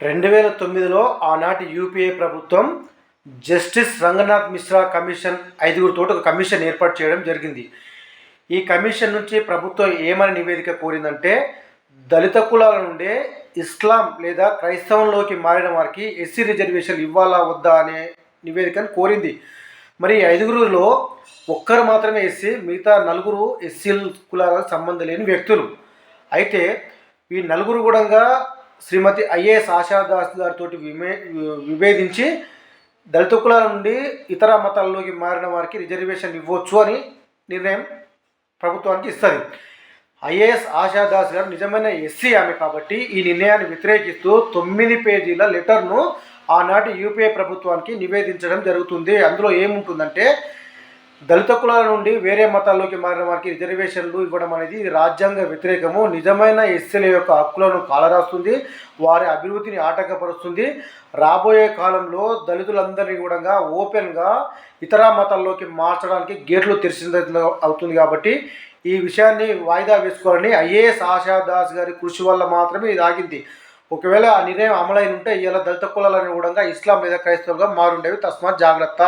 రెండు వేల తొమ్మిదిలో ఆనాటి యూపీఏ ప్రభుత్వం జస్టిస్ రంగనాథ్ మిశ్రా కమిషన్ ఐదుగురితో ఒక కమిషన్ ఏర్పాటు చేయడం జరిగింది. ఈ కమిషన్ నుంచి ప్రభుత్వం ఏమని నివేదిక కోరిందంటే దళిత కులాల నుండే ఇస్లాం లేదా క్రైస్తవంలోకి మారిన వారికి ఎస్సీ రిజర్వేషన్ ఇవ్వాలా వద్దా అనే నివేదికను కోరింది. మరి ఐదుగురులో ఒక్కరు మాత్రమే ఎస్సీ మిగతా నలుగురు ఎస్సీ కులాలకు సంబంధం లేని వ్యక్తులు. అయితే ఈ నలుగురు కూడా శ్రీమతి ఐఏఎస్ ఆశాదాస్ గారితో విమే విభేదించి దళిత కులాల నుండి ఇతర మతాల్లోకి మారిన వారికి రిజర్వేషన్ ఇవ్వచ్చు అని నిర్ణయం ప్రభుత్వానికి ఇస్తుంది. ఐఏఎస్ ఆశాదాస్ గారు నిజమైన ఎస్సీ ఆమె కాబట్టి ఈ నిర్ణయాన్ని వ్యతిరేకిస్తూ తొమ్మిది పేజీల లెటర్ను ఆనాటి యూపీఏ ప్రభుత్వానికి నివేదించడం జరుగుతుంది. అందులో ఏముంటుందంటే దళిత కులాల నుండి వేరే మతాల్లోకి మారిన వారికి రిజర్వేషన్లు ఇవ్వడం అనేది రాజ్యాంగ వ్యతిరేకము. నిజమైన ఎస్సీల యొక్క హక్కులను కాలరాస్తుంది వారి అభివృద్ధిని ఆటంకపరుస్తుంది. రాబోయే కాలంలో దళితులందరినీ కూడా ఓపెన్గా ఇతర మతాల్లోకి మార్చడానికి గేట్లు తెరిచింది అవుతుంది కాబట్టి ఈ విషయాన్ని వాయిదా వేసుకోవాలని ఐఏఎస్ ఆశాదాస్ గారి కృషి వల్ల మాత్రమే ఇది ఆగింది. ఒకవేళ ఆ నిర్ణయం అమలైన ఉంటే ఇలా దళిత కులాలని కూడా ఇస్లాం లేదా క్రైస్తవులుగా మారుండేవి తస్మాత్ జాగ్రత్త.